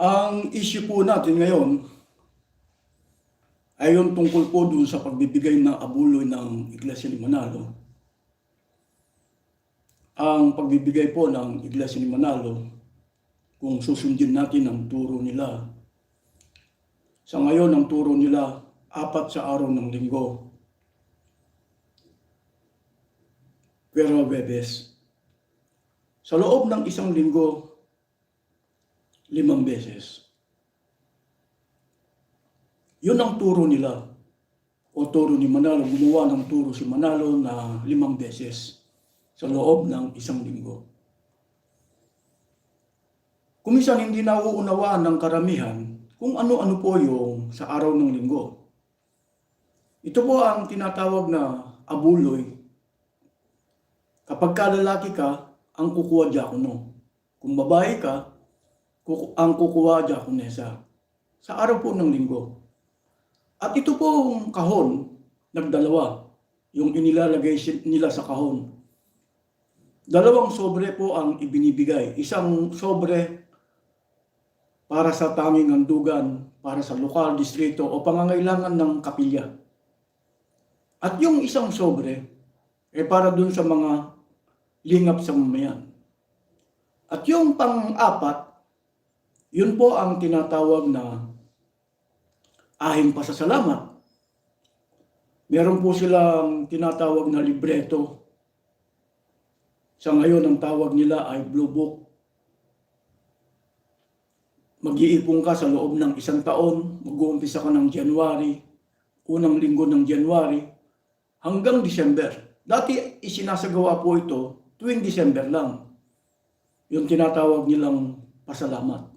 Ang issue po natin ngayon ay yung tungkol po dun sa pagbibigay ng abuloy ng Iglesia ni Manalo. Ang pagbibigay po ng Iglesia ni Manalo, kung susundin natin ang turo nila, sa ngayon ang turo nila, apat sa araw ng linggo. Pero Webes, sa loob ng isang linggo, limang beses. Yun ang turo nila. O turo ni Manalo. Gumawa ng turo si Manalo na limang beses sa loob ng isang linggo. Kumisan hindi nauunawaan ng karamihan kung ano-ano po yung sa araw ng linggo. Ito po ang tinatawag na abuloy. Kapag ka lalaki ka, ang kukuha diakono. Kung babae ka, ang kukuha diakonesa. Sa araw po ng linggo. At ito pong kahon, nagdalawa. Yung inilalagay nila sa kahon. Dalawang sobre po ang ibinibigay. Isang sobre para sa tanging handugan, para sa lokal, distrito o pangangailangan ng kapilya. At yung isang sobre, eh para dun sa mga lingap sa mamayan. At yung pang-apat, yun po ang tinatawag na ahing pasasalamat. Meron po silang tinatawag na libreto. Sa ngayon, ang tawag nila ay Blue Book. Mag-iipon ka sa loob ng isang taon, mag-uumpisa ka ng January, unang linggo ng January, hanggang December. Dati isinasagawa po ito tuwing December lang. Yung tinatawag nilang pasalamat.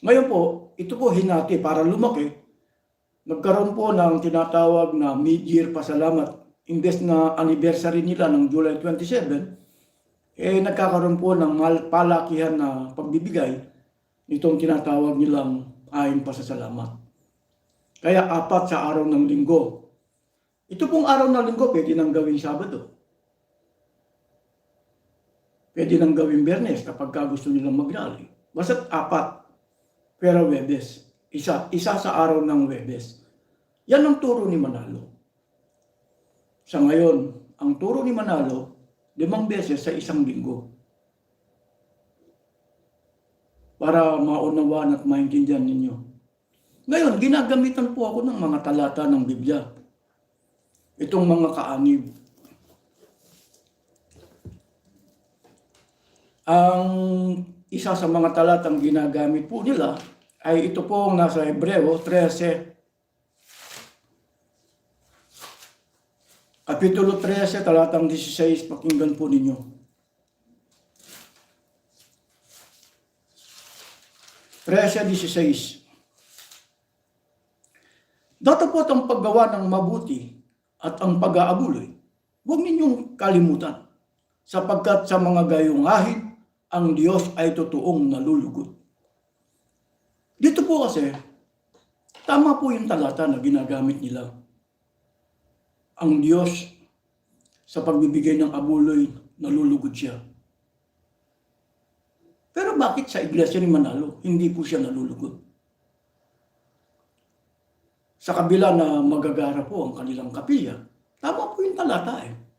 Ngayon po, ito po hinati para lumaki. Nagkaroon po ng tinatawag na mid-year pasalamat. Imbes na anniversary nila ng July 27, eh nagkakaroon po ng palakihan na pagbibigay nitong tinatawag nilang ayon pasasalamat. Kaya apat sa araw ng linggo. Ito pong araw ng linggo, pwede nang gawing Sabado. Pwede nang gawing Bernes kapag ka gusto nilang mag-rally. Apat. Pero Webes. Isa. Isa sa araw ng Webes. Yan ang turo ni Manalo. Sa ngayon, ang turo ni Manalo, limang beses sa isang linggo. Para maunawaan at maintindihan ninyo. Ngayon, ginagamitan po ako ng mga talata ng Biblia. Itong mga kaanib. Ang isa sa mga talatang ginagamit po nila ay ito pong nasa Hebreo 13. Kapitulo 13, talatang 16, pakinggan po ninyo. Trece, 16. Datapot ang paggawa ng mabuti at ang pag-aabuloy. Huwag ninyong kalimutan, sapagkat sa mga gayong ahit, ang Diyos ay totoong nalulugod. Dito po kasi, tama po yung talata na ginagamit nila. Ang Diyos, sa pagbibigay ng abuloy, nalulugod siya. Pero bakit sa iglesia ni Manalo, hindi po siya nalulugod? Sa kabila na magagara po ang kanilang kapilya, tama po yung talata eh.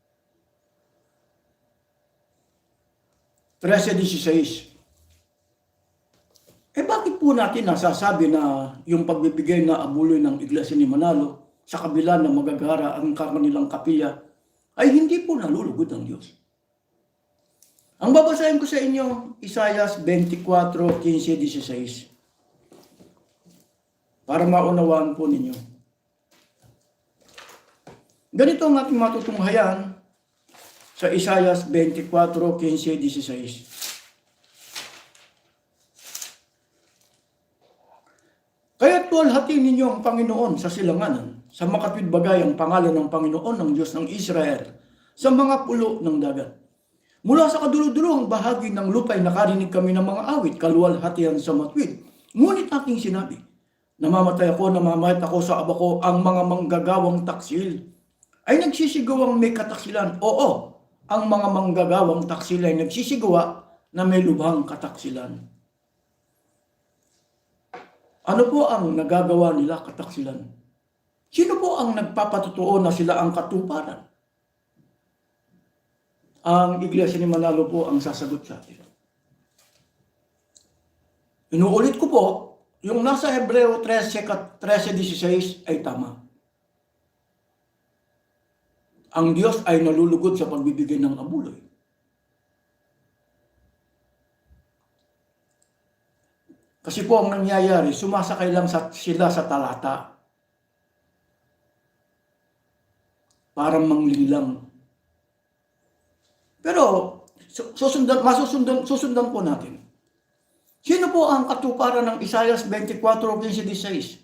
13.16 Eh bakit po natin nasasabi na yung pagbibigay na abuloy ng iglesia ni Manalo sa kabila na magagara ang kanilang kapilya ay hindi po nalulugod ng Diyos? Ang babasahin ko sa inyo, Isayas 24, 15, 16. Para maunawaan po ninyo. Ganito ang ating matutunghayan sa Isayas 24, 15, 16. Kaya tuwalhati ninyo ang Panginoon sa silanganan, sa makatwid bagay ang pangalan ng Panginoon ng Diyos ng Israel, sa mga pulo ng dagat. Mula sa kaduludulong bahagi ng lupay nakarinig kami ng mga awit, kaluwalhatian sa matwid. Ngunit aking sinabi, namamatay ako, namamatay ako sa abako ang mga manggagawang taksil. Ay nagsisigawang may kataksilan. Oo, ang mga manggagawang taksil ay nagsisigawa na may lubhang kataksilan. Ano po ang nagagawa nila kataksilan? Sino po ang nagpapatotoo na sila ang katuparan? Ang Iglesia ni Manalo po ang sasagot sa atin. Inuulit ko po, yung nasa Hebreo 13, kat- 13.16 ay tama. Ang Diyos ay nalulugod sa pagbibigay ng abuloy. Kasi po ang nangyayari, sumasakay lang sa, sila sa talata. Parang manglinlang. Pero su- susundan, masusundan, susundan po natin. Sino po ang katuparan ng Isaias 24:15-16?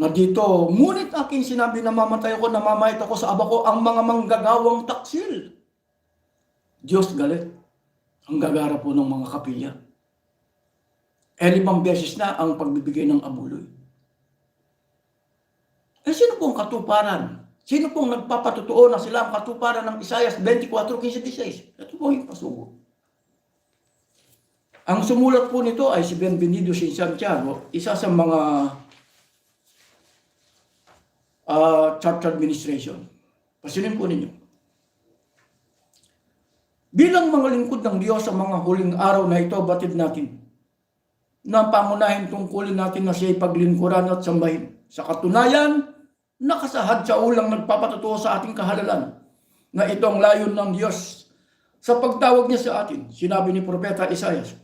Na dito, ngunit aking sinabi na mamatay ako, namamayat ako sa aba ko, ang mga manggagawang taksil. Diyos galit. Ang gagara po ng mga kapilya. E beses na ang pagbibigay ng abuloy. Eh sino pong katuparan? Sino pong nagpapatotoo na sila ang katuparan ng Isaias 24:15-16? Ito po yung. Ang sumulat po nito ay si Benvenido Sin Santiago, isa sa mga ah, church administration. Pasilin po ninyo. Bilang mga lingkod ng Diyos sa mga huling araw na ito, batid natin na pangunahin tungkulin natin na siya'y paglingkuran at sambahin. Sa katunayan, nakasahad sa ulang nagpapatotoo sa ating kahalalan na ito ang layon ng Diyos sa pagtawag niya sa atin. Sinabi ni Propeta Isaias,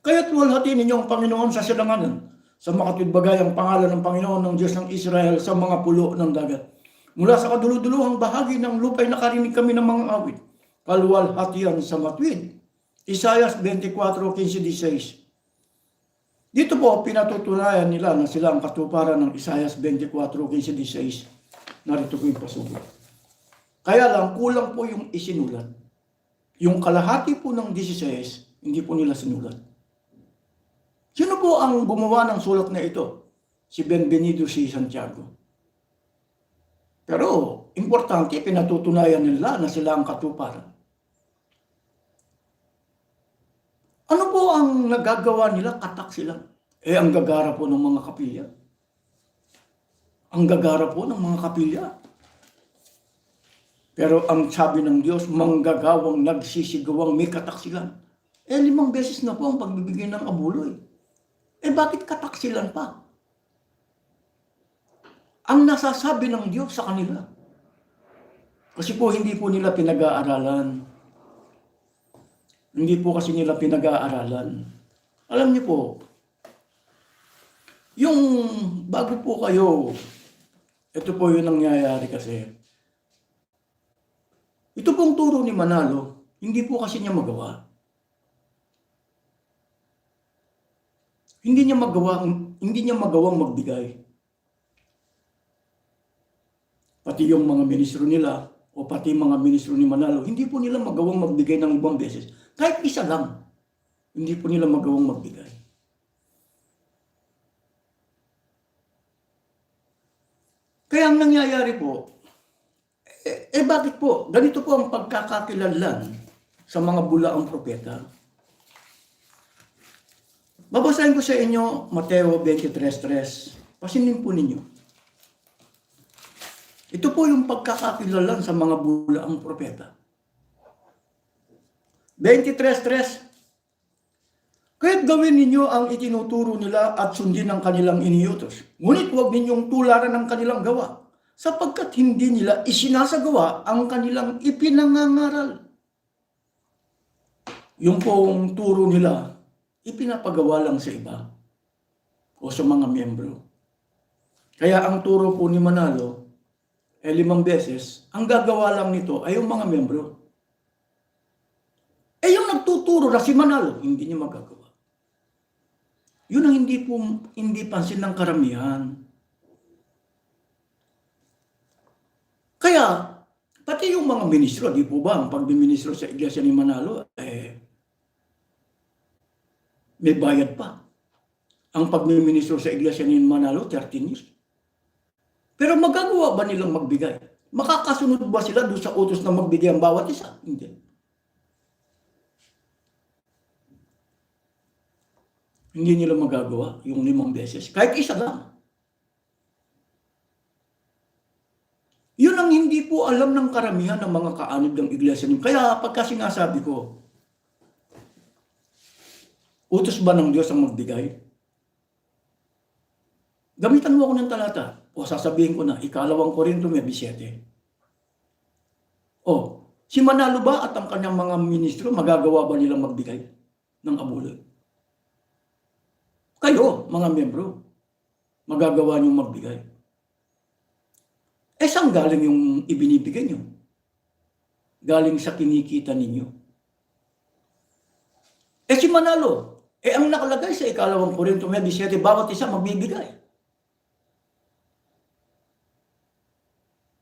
Kaya't luwalhati ninyo ang Panginoon sa silanganan, sa makatwidbagay ang pangalan ng Panginoon ng Diyos ng Israel sa mga pulo ng dagat. Mula sa kaduluduluhang bahagi ng lupay nakarinig kami ng mga awit, kaluwalhatian sa matwid. Isaias 24:15-16 dito po, pinatutunayan nila na sila ang katuparan ng Isaias 24:15-16. Narito po yung pasugot. Kaya lang, kulang po yung isinulat. Yung kalahati po ng 16, hindi po nila sinulat. Sino po ang gumawa ng sulat na ito? Si Benvenido si Santiago. Pero, importante, pinatutunayan nila na sila ang katuparan. Ano po ang nagagawa nila? Katak sila. Eh, ang gagara po ng mga kapilya. Ang gagara po ng mga kapilya. Pero ang sabi ng Diyos, manggagawang nagsisigawang may kataksilan. Eh, limang beses na po ang pagbibigay ng abuloy. Eh, bakit kataksilan pa? Ang nasasabi ng Diyos sa kanila. Kasi po hindi po nila pinag-aaralan. Hindi po kasi nila pinag-aaralan. Alam niyo po, yung bago po kayo, ito po yung nangyayari kasi. Ito pong turo ni Manalo, hindi po kasi niya magawa. Hindi niya magawa, hindi niya magawang magbigay. Pati yung mga ministro nila, o pati mga ministro ni Manalo, hindi po nila magawang magbigay ng ibang beses. Kahit isa lang, hindi po nila magawang magbigay. Kaya ang nangyayari po, eh, eh bakit po? Ganito po ang pagkakakilanlan sa mga bulaang propeta. Babasahin ko sa inyo Mateo 23.3. Pasinin po ninyo. Ito po yung pagkakakilalan sa mga bulaang propeta. 23.3 Kaya't gawin ninyo ang itinuturo nila at sundin ang kanilang iniutos. Ngunit huwag ninyong tularan ang kanilang gawa, sapagkat hindi nila isinasagawa ang kanilang ipinangangaral. Yung pong turo nila, ipinapagawa lang sa iba o sa mga miyembro. Kaya ang turo po ni Manalo, eh limang beses, ang gagawa lang nito ay yung mga miyembro. Eh yung nagtuturo na si Manalo, hindi niya magagawa. Yun ang hindi po, hindi pansin ng karamihan. Kaya, pati yung mga ministro, di po ba, ang pagbiministro sa iglesia ni Manalo, eh, may bayad pa. Ang pagmiministro sa iglesia ni Manalo, 13 years. Pero magagawa ba nilang magbigay? Makakasunod ba sila doon sa utos na magbigay ang bawat isa? Hindi. Hindi nila magagawa yung limang beses. Kahit isa lang. Yun ang hindi po alam ng karamihan ng mga kaanib ng iglesia. Kaya pagka sinasabi ko, utos ba ng Diyos ang magbigay? Gamitan mo ako ng talata. O sasabihin ko na, ikalawang Korinto may 7. O, si Manalo ba at ang kanyang mga ministro, magagawa ba nilang magbigay ng abuloy? Kayo, mga membro, magagawa niyong magbigay. Eh, saan galing yung ibinibigay niyo? Galing sa kinikita ninyo. Eh, si Manalo, eh, ang nakalagay sa ikalawang Korinto may 7, bawat isa magbibigay.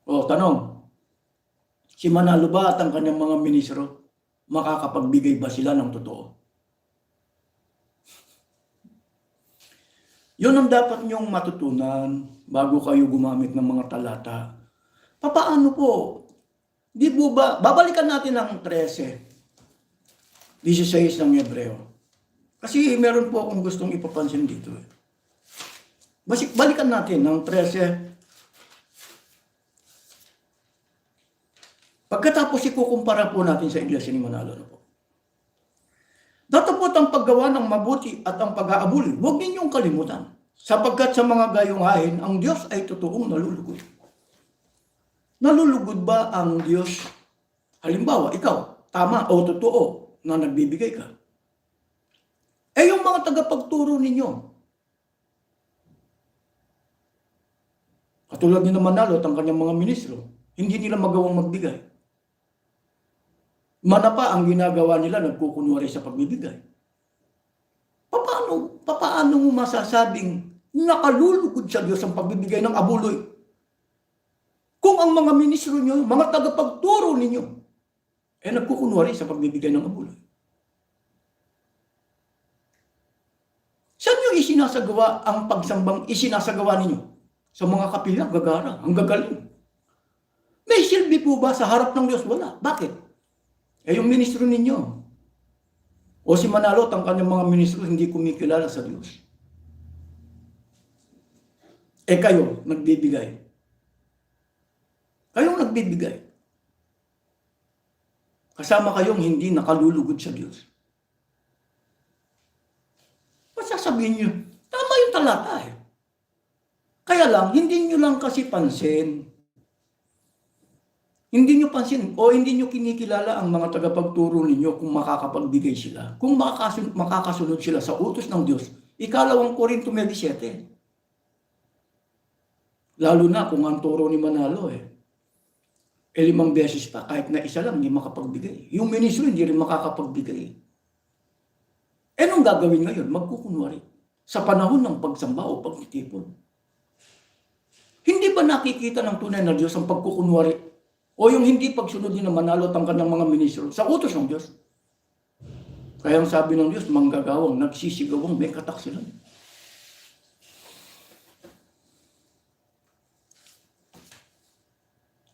O, tanong, si Manalo ba at ang kanyang mga ministro, makakapagbigay ba sila ng totoo? Yun ang dapat niyong matutunan bago kayo gumamit ng mga talata. Papaano po? Di ba, babalikan natin ang 13, 16 ng Hebreo. Kasi meron po akong gustong ipapansin dito. Eh. Basi, balikan natin ng 13. Pagkatapos ikukumpara po natin sa Iglesia ni Manalo na po. Datapot ang paggawa ng mabuti at ang pag-aabuli. Huwag ninyong kalimutan. Sapagkat sa mga gayungahin, ang Diyos ay totoong nalulugod. Nalulugod ba ang Diyos? Halimbawa, ikaw, tama o totoo na nagbibigay ka. Eh yung mga tagapagturo ninyo, katulad ni Manalo at ang kanyang mga ministro, hindi nila magawang magbigay. Mana pa ang ginagawa nila, nagkukunwari sa pagbibigay. Paano, paano mo masasabing nakalulugod sa Diyos ang pagbibigay ng abuloy? Kung ang mga ministro nyo, mga tagapagturo ninyo, eh nagkukunwari sa pagbibigay ng abuloy. Saan nyo isinasagawa ang pagsambang isinasagawa ninyo? Sa mga kapila, gagara, ang gagaling. May silbi po ba sa harap ng Diyos? Wala. Bakit? Eh yung ministro ninyo, o si Manalo at ang kanyang mga ministro hindi kumikilala sa Diyos. Eh kayo, nagbibigay. Kayo nagbibigay. Kasama kayong hindi nakalulugod sa Diyos. Masasabihin nyo, tama yung talata eh. Kaya lang, hindi nyo lang kasi pansin. Hindi nyo pansin o hindi nyo kinikilala ang mga tagapagturo ninyo kung makakapagbigay sila. Kung makakasunod, makakasunod sila sa utos ng Diyos. Ikalawang Korinto 7. Lalo na kung ang turo ni Manalo eh. E limang beses pa, kahit na isa lang, hindi makapagbigay. Yung ministro hindi rin makakapagbigay. Eh nung gagawin ngayon? Magkukunwari. Sa panahon ng pagsamba o pagtitipon. Hindi ba nakikita ng tunay na Diyos ang pagkukunwari o yung hindi pagsunod ni na manalo ang kanyang mga ministro sa utos ng Diyos. Kaya ang sabi ng Diyos, manggagawang, nagsisigawang, may kataksilan.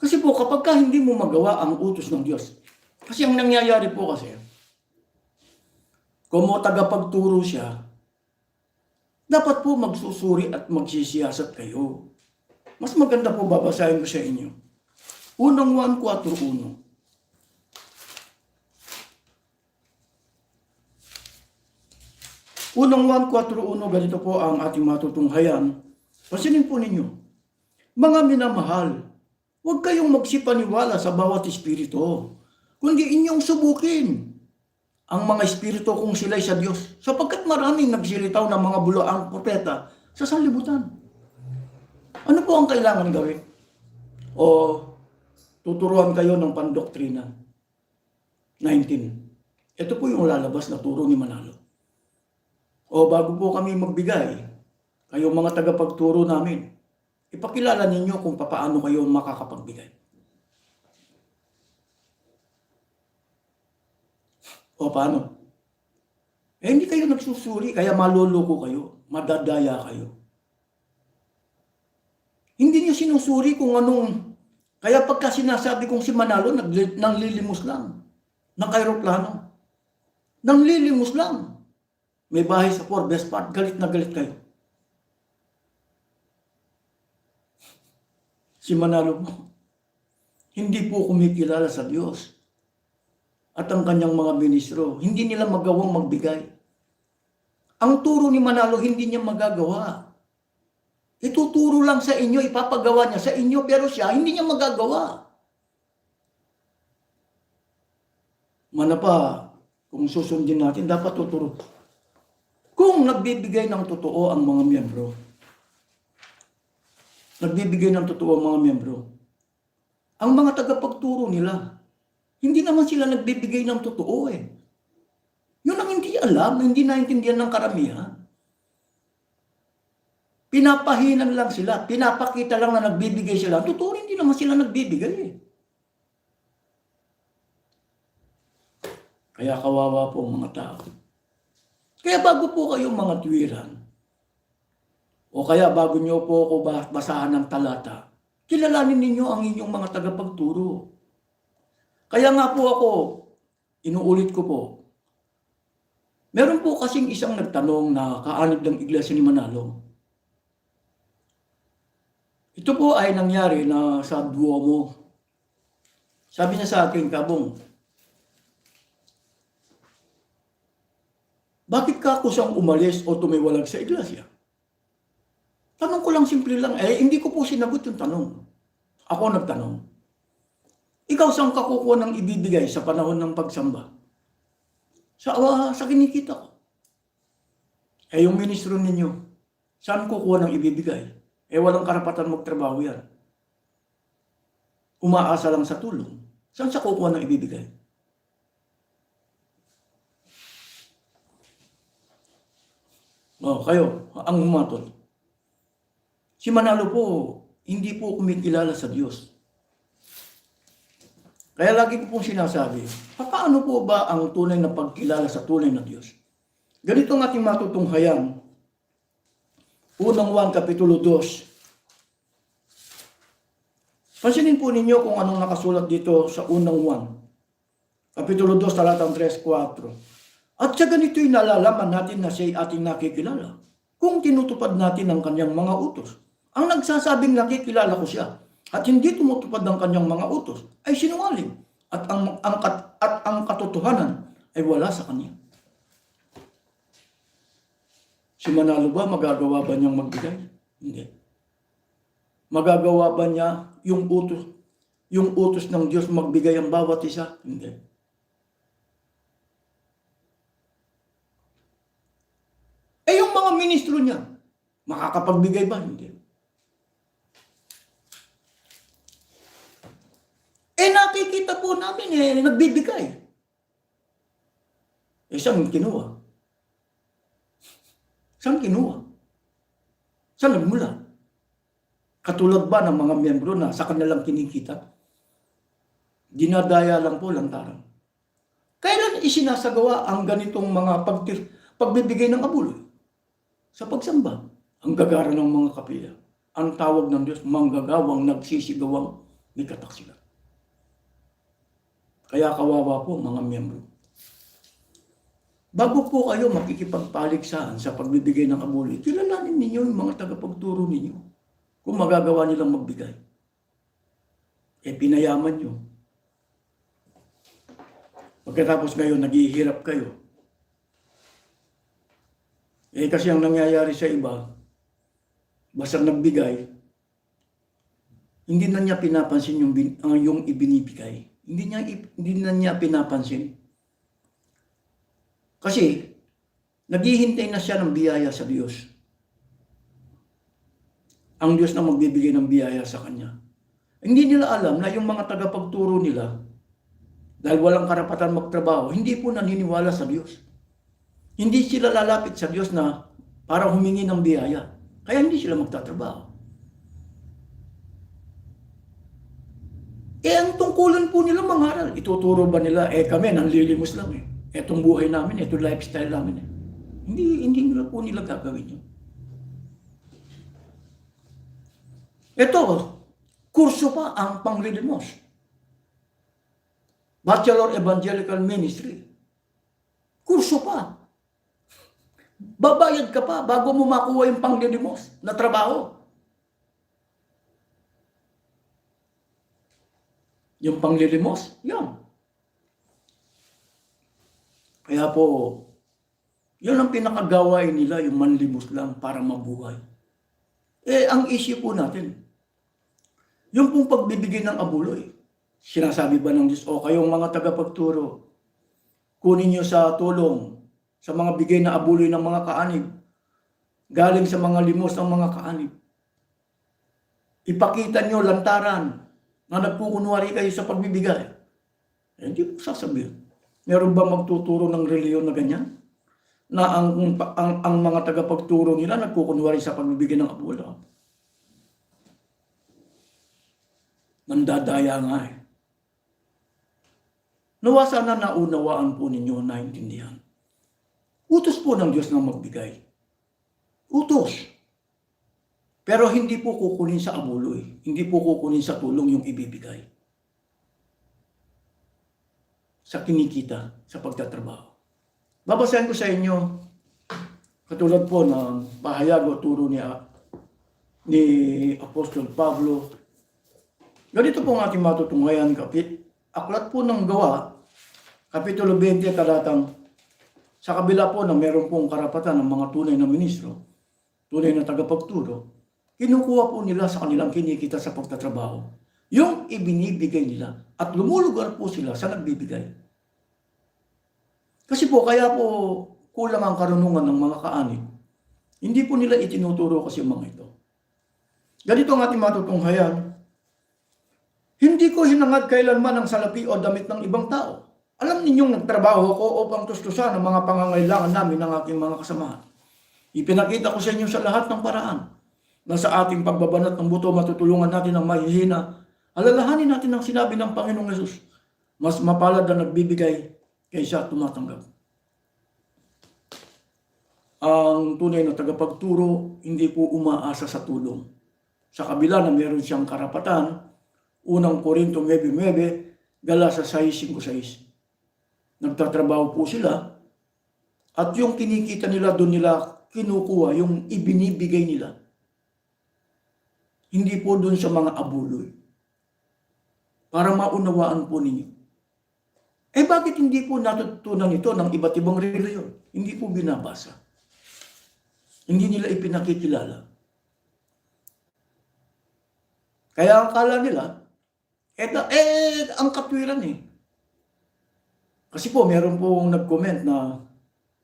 Kasi po, kapag ka hindi mo magawa ang utos ng Diyos, kasi ang nangyayari po kasi, kung mo tagapagturo siya, dapat po magsusuri at magsisiyasat kayo. Mas maganda po babasahin ko sa inyo. Unang 1.4.1. Unang 1.4.1, ganito po ang ating matutunghayan. Pasinin po ninyo. Mga minamahal, huwag kayong magsipaniwala sa bawat espiritu, kundi inyong subukin ang mga espiritu kung sila'y sa Diyos, sapagkat maraming nagsilitaw ng mga bulaang propeta sa sanlibutan. Ano po ang kailangan gawin? O tuturuan kayo ng pandoktrina. 19. Ito po yung lalabas na turo ni Manalo. O bago po kami magbigay, kayo mga tagapagturo namin, ipakilala ninyo kung paano kayo makakapagbigay. O paano? Eh hindi kayo nagsusuri, kaya maloloko kayo, madadaya kayo. Hindi niyo sinusuri kung anong kaya pagka sinasabi kong si Manalo, nagli- nanglilimos lang. Ng aeroplano. Nanglilimos lang. may bahay sa Forbes Park, galit na galit kayo. Si Manalo po, hindi po kumikilala sa Diyos. At ang kanyang mga ministro, hindi nila magawang magbigay. Ang turo ni Manalo, hindi niya magagawa. Ituturo lang sa inyo, ipapagawa niya sa inyo, pero siya, hindi niya magagawa. Mana pa, kung susundin natin, dapat tuturo. Kung nagbibigay ng totoo ang mga miyembro, nagbibigay ng totoo ang mga miyembro, ang mga tagapagturo nila, hindi naman sila nagbibigay ng totoo eh. Yun ang hindi alam, hindi naintindihan ng karamihan. Pinapahinan lang sila, pinapakita lang na nagbibigay sila. Totoo, hindi naman sila nagbibigay eh. Kaya kawawa po ang mga tao. Kaya bago po kayo mga tuwiran, o kaya bago nyo po ako ba- basahan ng talata, kilalanin ninyo ang inyong mga tagapagturo. Kaya nga po ako, inuulit ko po, meron po kasing isang nagtanong na kaanib ng iglesia ni Manalo. Ito po ay nangyari na sa Duomo. Sabi niya sa akin, Kabong, bakit ka kusang umalis o tumiwalag sa iglesia? Tanong ko lang simple lang, eh hindi ko po sinagot yung tanong. Ako nagtanong. Ikaw saan ka kukuha ng ibibigay sa panahon ng pagsamba? Sa, ah, sa kinikita ko. Eh yung ministro ninyo, saan kukuha ng ibibigay? Eh walang karapatan magtrabaho yan. Umaasa lang sa tulong. Saan siya kukuha ng ibibigay? Oh, kayo, ang humatol. Si Manalo po, hindi po kumikilala sa Diyos. Kaya lagi ko pong sinasabi, paano po ba ang tunay na pagkilala sa tunay na Diyos? Ganito ang ating matutunghayan. Unang 1, Kapitulo 2. Pansinin po ninyo kung anong nakasulat dito sa unang 1. Kapitulo 2, talatang 3, 4. At sa ganito'y nalalaman natin na siya'y ating nakikilala kung tinutupad natin ang kanyang mga utos. Ang nagsasabing nakikilala ko siya at hindi tumutupad ng kanyang mga utos ay sinungaling at ang, ang, kat- at ang katotohanan ay wala sa kanya. Si Manalo ba, magagawa ba niyang magbigay? Hindi. Magagawa ba niya yung utos, yung utos ng Diyos magbigay ang bawat isa? Hindi. Eh yung mga ministro niya, makakapagbigay ba? Hindi. Eh nakikita po namin eh, nagbibigay. Eh saan kinuha? Saan kinuha? Saan nagmula? Katulad ba ng mga miyembro na sa kanilang kinikita? Dinadaya lang po lantaran. Kailan isinasagawa ang ganitong mga pagtir, pagbibigay ng abuloy? Sa pagsamba, ang gagara ng mga kapilya. Ang tawag ng Diyos, manggagawang nagsisigawang may kataksilan. Kaya kawawa po mga miyembro. Bago po kayo makikipagpaligsahan sa pagbibigay ng abuloy, kilalanin ninyo yung mga tagapagturo ninyo kung magagawa nilang magbigay. Eh, pinayaman nyo. Pagkatapos ngayon, naghihirap kayo. Eh, kasi ang nangyayari sa iba, basta nagbigay, hindi na niya pinapansin yung, yung ibinibigay. Hindi niya, hindi na niya pinapansin. Kasi, naghihintay na siya ng biyaya sa Diyos. Ang Diyos na magbibigay ng biyaya sa kanya. Hindi nila alam na yung mga tagapagturo nila, dahil walang karapatan magtrabaho, hindi po naniniwala sa Diyos. Hindi sila lalapit sa Diyos na para humingi ng biyaya. Kaya hindi sila magtatrabaho. Eh, ang tungkulan po nila mangaral. Ituturo ba nila, eh kami, nanlilimos lang eh. Etong buhay namin, etong lifestyle namin eh. Hindi, hindi nila po nila gagawin yun. Ito, kurso pa ang panglilimos. Bachelor Evangelical Ministry. Kurso pa. babayad ka pa bago mo makuha yung panglilimos na trabaho. Yung panglilimos, yan. Kaya po, yun ang pinakagawain nila, yung manlimos lang para mabuhay. Eh, ang issue po natin, yung pong pagbibigay ng abuloy, sinasabi ba ng Diyos, o kayong mga tagapagturo, kunin nyo sa tulong, sa mga bigay na abuloy ng mga kaanib, galing sa mga limos ng mga kaanib. Ipakita nyo lantaran na nagkukunwari kayo sa pagbibigay. Eh, hindi mo sasabihin. Meron ba magtuturo ng reliyon na ganyan? Na ang, ang, ang mga tagapagturo nila nagkukunwari sa pagbibigay ng abuloy. Nandadaya nga eh. Nawa sana naunawaan po ninyo na intindihan. Utos po ng Diyos na magbigay. Utos. Pero hindi po kukunin sa abuloy. Hindi po kukunin sa tulong yung ibibigay. Sa kinikita, sa pagtatrabaho. Babasahin ko sa inyo, katulad po ng pahayag o turo ni, ni Apostol Pablo. Ganito po ang ating matutunghayan, kapit. Aklat po ng gawa, Kapitulo 20, talatang sa kabila po na meron pong karapatan ng mga tunay na ministro, tunay na tagapagturo, kinukuha po nila sa kanilang kinikita sa pagtatrabaho. Yung ibinibigay nila at lumulugar po sila sa nagbibigay. Kasi po, kaya po kulang ang karunungan ng mga kaanib. Hindi po nila itinuturo kasi mga ito. Ganito ang ating matutunghayan. Hindi ko hinangad kailanman ang salapi o damit ng ibang tao. Alam ninyong nagtrabaho ko upang tustusan ang mga pangangailangan namin ng aking mga kasamahan. Ipinakita ko sa inyo sa lahat ng paraan na sa ating pagbabanat ng buto matutulungan natin ang mahihina. Alalahanin natin ang sinabi ng Panginoong Yesus. Mas mapalad na nagbibigay kaysa tumatanggap. Ang tunay na tagapagturo, hindi po umaasa sa tulong. Sa kabila na meron siyang karapatan, unang Korinto 9.9, gala sa 6.5.6. Nagtatrabaho po sila at yung kinikita nila doon nila kinukuha, yung ibinibigay nila. Hindi po doon sa mga abuloy. Para maunawaan po ninyo. Eh bakit hindi po natutunan ito ng iba't ibang reliyon? Hindi po binabasa. Hindi nila ipinakikilala. Kaya ang kala nila, eh, eh ang katwiran eh. Kasi po, meron pong nag-comment na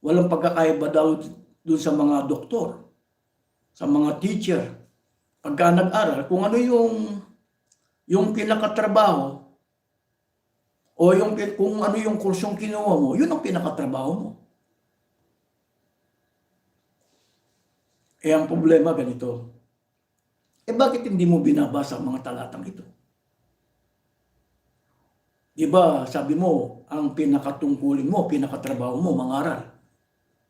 walang pagkakaiba daw dun sa mga doktor, sa mga teacher. Pagka nag-aral, kung ano yung yung pinakatrabaho o yung kung ano yung kursong kinuha mo, yun ang pinakatrabaho mo. Eh ang problema ganito. Eh bakit hindi mo binabasa ang mga talatang ito? Di ba, sabi mo, ang pinakatungkulin mo, pinakatrabaho mo, mangaral.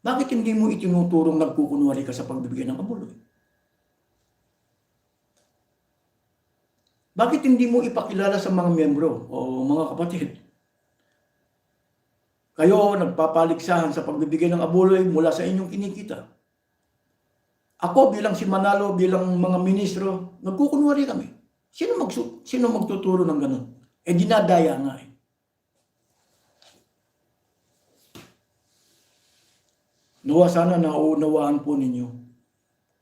Bakit hindi mo itinuturong nagkukunwari ka sa pagbibigay ng abuloy? Bakit hindi mo ipakilala sa mga miyembro o mga kapatid? Kayo nagpapaligsahan sa pagbibigay ng abuloy mula sa inyong kinikita. Ako bilang si Manalo, bilang mga ministro, nagkukunwari kami. Sino, magsu- sino magtuturo ng ganun? Eh dinadaya nga eh. Nawa sana nauunawaan po ninyo.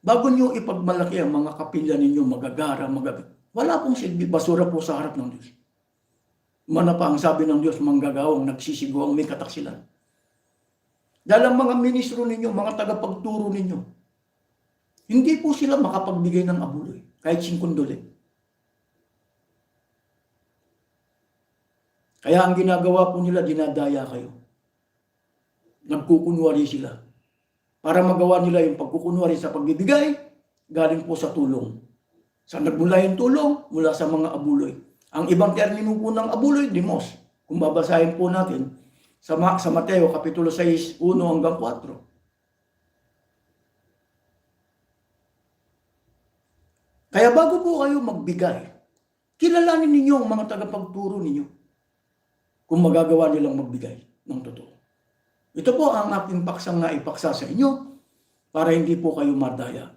Bago nyo ipagmalaki ang mga kapilya ninyo, magagara, magagara. Wala pong silbi, basura po sa harap ng Diyos. Mana pa ang sabi ng Diyos, manggagawang nagsisiguang may kataksilan. Dahil ang mga ministro ninyo, mga tagapagturo ninyo, hindi po sila makapagbigay ng abuloy, kahit singkunduli. Kaya ang ginagawa po nila, dinadaya kayo. Nagkukunwari sila. Para magawa nila yung pagkukunwari sa pagbibigay, galing po sa tulong. Sa nagmula yung tulong, mula sa mga abuloy. Ang ibang termino po ng abuloy, dimos. Kung babasahin po natin sa, Ma- sa Mateo, Kapitulo 6, 1 hanggang 4. Kaya bago po kayo magbigay, kilalanin ninyo ang mga tagapagturo ninyo kung magagawa nilang magbigay ng totoo. Ito po ang aking paksang na ipaksa sa inyo para hindi po kayo madaya.